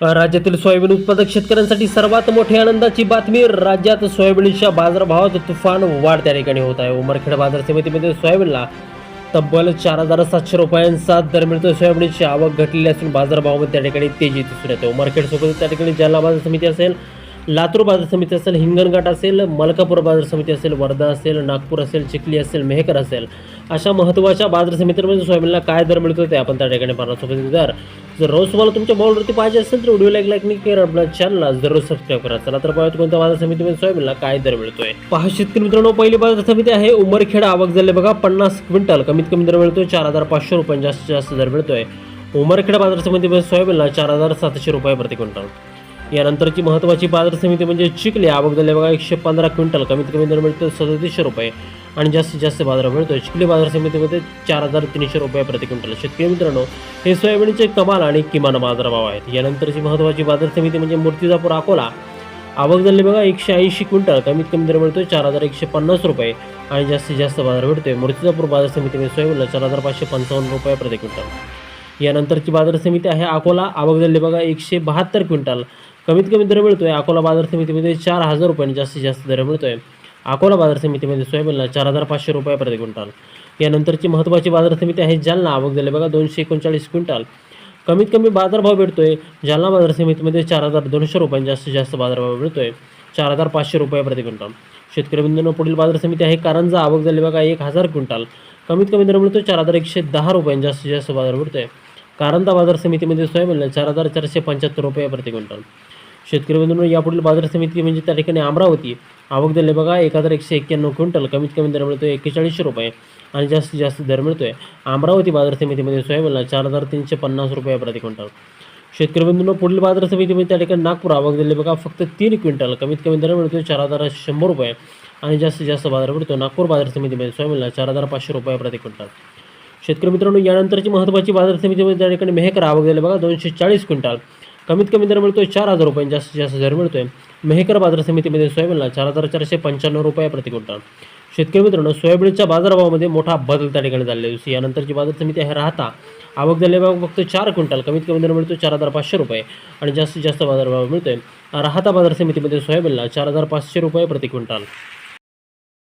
राज्यातील सोयाबीन उत्पादक शेतकऱ्यांसाठी सर्वात मोठी आनंदाची बातमी राज्यात सोयाबीनच्या बाजारभावात तुफान वाढ त्या ठिकाणी होत आहे. उमरखेड बाजार समितीमध्ये सोयाबीनला तब्बल चार हजार सातशे रुपयांचा दर मिळतो सोयाबीनची आवक घटलेली असून बाजारभावामध्ये त्या ठिकाणी तेजी दिसून येते. उमरखेड सोबत त्या ठिकाणी जालना बाजार समिती असेल लातूर बाजार समिती असेल हिंगणघाट असेल मलकापूर बाजार समिती असेल वर्धा असेल नागपूर असेल चिखली असेल मेहकर असेल. अशा महत्त्वाच्या बाजार समितीमध्ये सोयाबीनला काय दर मिळतो ते आपण त्या ठिकाणी पाहणार सोबत दर जर रोज तुम्हाला तुमच्या बॉलवरती पाहिजे असेल तर व्हिडिओ एक लाईक नाही करा आपल्या चॅनलला जरूर सबस्क्राईब करा. चला तर पाहूयात कोणत्या बाजार समितीमध्ये सोयाबीनला काय दर मिळतोय. पहा शेतकरी मित्रांनो पहिली बाजार समिती आहे उमरखेड आवक झाले बघा पन्नास क्विंटल. कमीत कमी दर मिळतोय चार हजार पाचशे रुपये जास्तीत जास्त दर मिळतोय. उमरखेड बाजार समितीमध्ये सोयाबीनला चार हजार सातशे रुपये प्रति क्विंटल. यानंतरची महत्त्वाची बाजार समिती म्हणजे चिखली आवक झाले बघा एकशे पंधरा क्विंटल. कमीत कमी दर मिळतो सदतीसशे रुपये. आणि जास्तीत जास्त बाजार मिळतो चिखली बाजार समितीमध्ये चार हजार तीनशे रुपये प्रति क्विंटल. शेतकरी मित्रांनो हे सोयाबीनचे कमाल आणि किमान बाजारभाव आहेत. यानंतरची महत्त्वाची बाजार समिती म्हणजे मूर्तिजापूर अकोला. आवक झाली बघा एकशे ऐंशी क्विंटल. कमीत कमी दर मिळतो चार हजार एकशे पन्नास रुपये. आणि जास्तीत जास्त बाजार भेटतोय मूर्तिजापूर बाजार समितीमध्ये म्हणजे सोयाबीनला चार हजार पाचशे पंचावन्न रुपये प्रति क्विंटल. यानंतरची बाजार समिती आहे अकोला. आवक झाली बघा एकशे बहात्तर क्विंटल. कमीत कमी दर मिळतोय अकोला बाजार समितीमध्ये चार हजार रुपयांनी जास्तीत जास्त दर मिळतोय. अकोला बाजार समितीमध्ये सोयाबीनला चार हजार पाचशे रुपये प्रति क्विंटल. यानंतरची महत्त्वाची बाजार समिती आहे जालना. आवक झाली बघा दोनशे एकोणचाळीस क्विंटल. कमीत कमी बाजारभाव भेटतोय. जालना बाजार समितीमध्ये चार हजार दोनशे रुपयांनी जास्तीत जास्त बाजारभाव भेटतोय. चार हजार पाचशे रुपये प्रति क्विंटल. शेतकरी बंधूंना पुढील बाजार समिती आहे कारंजा. आवक झाली बघा एक हजार क्विंटल. कमीत कमी दर मिळतो चार हजार एकशे दहा रुपयांनी जास्तीत जास्त बाजार भेटतोय. कारंजा बाजार समितीमध्ये सोयाबीनला चार हजार चारशे पंच्याहत्तर रुपये प्रति क्विंटल. शेतकरी बंधूंनो यापुढील बाजार समिती म्हणजे त्या ठिकाणी अमरावती. आवक दिले बघा एक हजार एकशे एक्क्याण्णव क्विंटल. कमीत कमी दर मिळतो एक्केचाळीसशे रुपये आणि जास्तीत जास्त दर मिळतोय अमरावती बाजार समितीमध्ये सोयाबीनला चार हजार तीनशे पन्नास रुपये प्रति क्विंटल. शेतकरी बंधूंनो पुढील बाजार समितीमध्ये त्या ठिकाणी नागपूर आवक दिले बघा फक्त तीन क्विंटल. कमीत कमी दर मिळतो चार हजार शंभर रुपये आणि जास्तीत जास्त बाजार मिळतो नागपूर बाजार समितीमध्ये सोयाबीनला चार हजार पाचशे रुपये प्रति क्विंटल. शेतकरी मित्रांनो यानंतरची महत्त्वाची बाजार समितीमध्ये त्या ठिकाणी मेहकर आवक दिले बघा दोनशे चाळीस क्विंटल. कमीत कमी दर मिळतोय चार हजार रुपये जास्तीत जास्त दर मिळतोय. मेहकर बाजार समितीमध्ये सोयाबीनला चार हजार चारशे पंच्याण्णव रुपये प्रति क्विंटल. शेतकरी मित्रांनो सोयाबीनच्या बाजारभावामध्ये मोठा बदल त्या ठिकाणी झालेला दिवशी यानंतरची बाजार समिती आहे राहता. आवक झाले फक्त चार क्विंटल. कमीत कमी दर मिळतो चार हजार पाचशे रुपये आणि जास्तीत जास्त बाजारभाव मिळतोय. राहता बाजार समितीमध्ये सोयाबीनला चार हजार पाचशे रुपये प्रति क्विंटल.